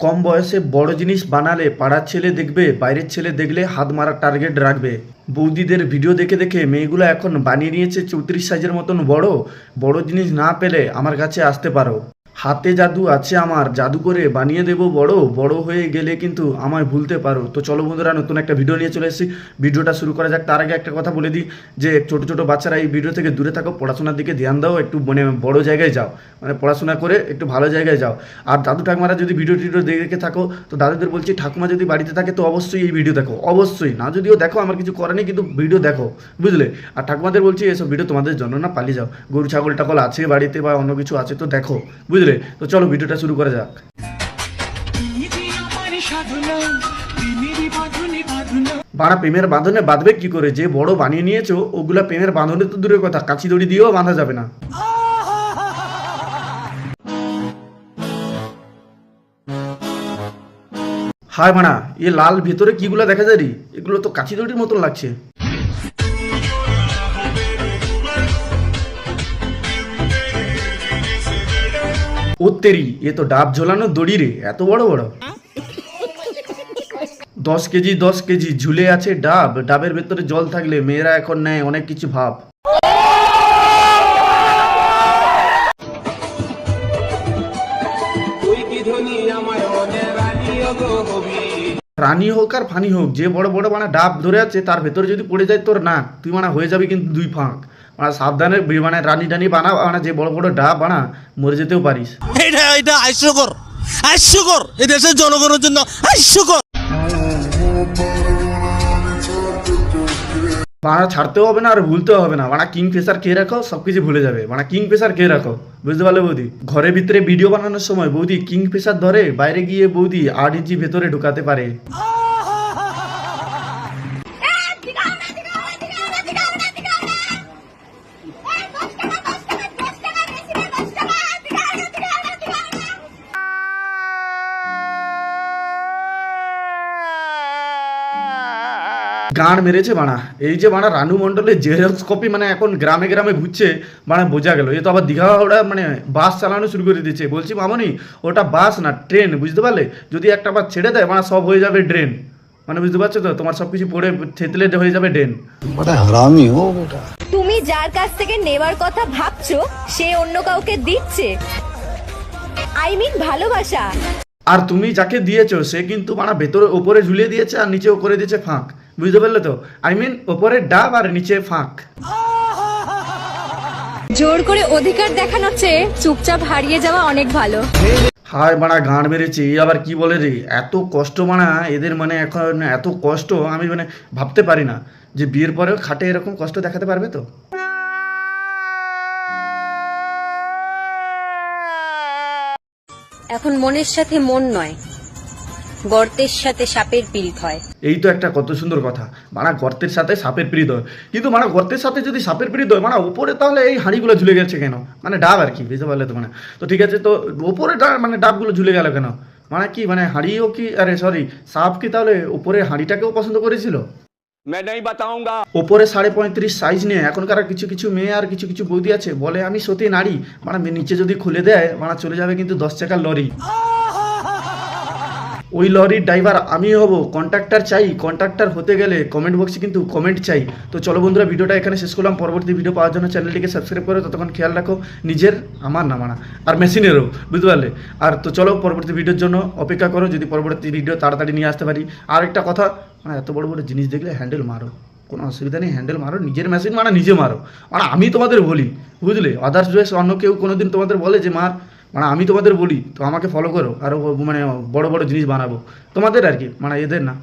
কম বয়সে বড় জিনিস বানালে পাড়ার ছেলে দেখবে, বাইরের ছেলে দেখলে হাত মারার টার্গেট রাখবে। বৌদিদের ভিডিও দেখে দেখে মেয়েগুলো এখন বানিয়ে নিয়েছে চৌত্রিশ সাইজের মতন বড়। বড় জিনিস না পেলে আমার কাছে আসতে পারো। হাতে জাদু আছে আমার, জাদু করে বানিয়ে দেবো বড় বড় হয়ে গেলে কিন্তু আমায় ভুলতে পারো। তো চলো বন্ধুরা, নতুন একটা ভিডিও নিয়ে চলে এসেছি। ভিডিওটা শুরু করা যাক। তার আগে একটা কথা বলে দিই যে, ছোট ছোট বাচ্চারা এই ভিডিও থেকে দূরে থাকো, পড়াশোনার দিকে ধ্যান দাও, একটু মানে বড় জায়গায় যাও। মানে পড়াশোনা করে একটু ভালো জায়গায় যাও। আর দাদু ঠাকুমারা যদি ভিডিও টিডিও দেখে থাকো, তো দাদুদের বলছি, ঠাকুমা যদি বাড়িতে থাকে, তো অবশ্যই এই ভিডিও দেখো, অবশ্যই। না যদিও দেখো, আমার কিছু করার নেই, কিন্তু ভিডিও দেখো, বুঝলে? আর ঠাকুমাদের বলছি, এসব ভিডিও তোমাদের জন্য না, পালিয়ে যাও। গরু, ছাগল, টাগল আছে বাড়িতে বা অন্য কিছু আছে, তো দেখো, বুঝলে? তো চলো ভিডিওটা শুরু করা যাক। বাড়া প্রেমের বাঁধনে বাঁধবে কি করে? যে বড় বানিয়ে নিয়েছো, ওগুলা প্রেমের বাঁধনে তো দূরের কথা, কাঁচি দড়ি দিয়েও বাঁধা যাবে না। হায় মানা এ লাল ভেতরে কিগুলা দেখা যায় রে? এগুলো তো কাঁচি দড়ির মতন লাগছে। ওত্তেরি এ তো ডাব ঝোলানো দড়ি রে, এত বড় বড়। দশ কেজি দশ কেজি, ঝুলে আছে ডাব, ডাবের ভেতরে জল থাকলে মেয়েরা এখন নেয় অনেক কিছু ভাব। রানী হোক আর ফানি হোক, যে বড় বড় মানে ডাব ধরে আছে, তার ভেতরে যদি পড়ে যায় তোর না, তুই মানে হয়ে যাবি কিন্তু দুই ফাঁক। মানে সাবধানে মানে রানী টানি বানা মানে যে বড় বড় ডাব বানা মরে যেতেও পারিস। এটা এটা হাস্যকর হাস্যকর এই দেশের জনগণের জন্য হাস্যকর বানা ছাড়তেও হবে না আর ভুলতেও হবে না। মানে কিং ফেসার কে রাখো সব কিছু ভুলে যাবে। মানে কিং ফেসার কে রাখো বুঝতে পারলে বৌদি? ঘরের ভিতরে ভিডিও বানানোর সময় বৌদি কিং ফেসার ধরে বাইরে গিয়ে বৌদি আট ইঞ্চি ভেতরে ঢুকাতে পারে। গাঁড় মেরেছে বানা এই যে বানা রানু মণ্ডলের জেরক্স কপি মানে এখন গ্রামে গ্রামে ঘুরছে বানা বোঝা গেল। এ তো আবার দীঘা ওরা মানে বাস চালানো শুরু করে দিচ্ছে। বলছি মামনি ওটা বাস না ট্রেন বুঝতে পারলে? যদি একটা বাস ছেড়ে দেয় বাড়া সব হয়ে যাবে ড্রেন। মানে বুঝতে পারছ তো? তোমার সব কিছু পড়ে থেতলে হয়ে যাবে ড্রেন। তুমি যার কাছ থেকে নেওয়ার কথা ভাবছ সে অন্য কাউকে দিচ্ছে। আই মিন ভালোবাসা। আর তুমি যাকে দিয়েছ সে কিন্তু মানে ভেতরে ওপরে ঝুলিয়ে দিয়েছে আর নিচে করে দিয়েছে ফাঁক। বুঝতে পারলে তো? আই মিন ওপরে ডাব আর নিচে ফাঁক। জোর করে অধিকার দেখানোর চেয়ে চুপচাপ হারিয়ে যাওয়া অনেক ভালো। হায় মানা গান মেরেছে আবার কি বলে রে? এত কষ্ট মানা এদের মানে এখন এত কষ্ট আমি মানে ভাবতে পারি না যে বিয়ের পরেও খাটে এরকম কষ্ট দেখাতে পারবে তো? এখন মনের সাথে মন নয় গর্তের সাথে সাপের পীড়িত হয়। এই তো একটা কত সুন্দর কথা। মারা গর্তের সাথে সাপের পীড়িত হয়। কিন্তু মারা গর্তের সাথে যদি সাপের পীড়িত হয় মানে উপরে তাহলে এই হাঁড়িগুলো ঝুলে গেছে কেন? মানে ডাব আর কি বুঝতে পারলে তো মানে। তো ঠিক আছে তো উপরে মানে ডাবগুলো ঝুলে গেল কেন? মানে কি মানে হাঁড়িও কি আরে সরি সাপ কি তাহলে উপরে হাঁড়িটাকেও পছন্দ করেছিল? ওপরে সাড়ে পঁয়ত্রিশ সাইজ নিয়ে এখনকার কিছু কিছু মেয়ে আর কিছু কিছু বৌদি আছে বলে আমি সতী নারী। মানে নিচে যদি খুলে দেয় মানে চলে যাবে কিন্তু দশ চাকার লরি। ওই লরির ড্রাইভার আমি হব। কন্ট্রাক্টর চাই, কন্ট্রাক্টর হতে গেলে কমেন্ট বক্সে কিন্তু কমেন্ট চাই। তো চলো বন্ধুরা, ভিডিওটা এখানে শেষ করলাম। পরবর্তী ভিডিও পাওয়ার জন্য চ্যানেলটিকে সাবস্ক্রাইব করে ততক্ষণ খেয়াল রাখো। নিজের, আমার না মানা। আর মেশিনেরও, বুঝতে পারলে? আর তো চলো পরবর্তী ভিডিওর জন্য অপেক্ষা করো, যদি পরবর্তী ভিডিও তাড়াতাড়ি নিয়ে আসতে পারি। আর একটা কথা মানে এত বড় বড় জিনিস দেখলে হ্যান্ডেল মারো। কোনো অসুবিধা নেই হ্যান্ডেল মারো। নিজের মেশিন মানে নিজে মারো। মানে আমি তোমাদের বলি, বুঝলে? আদার্স ড্রেস অন্য কেউ কোনোদিন তোমাদের বলে যে, মার মানে আমি তোমাদের বলি, তো আমাকে ফলো করো আরও মানে বড় বড় জিনিস বানাবো। তোমাদের আর কি মানে এদের না।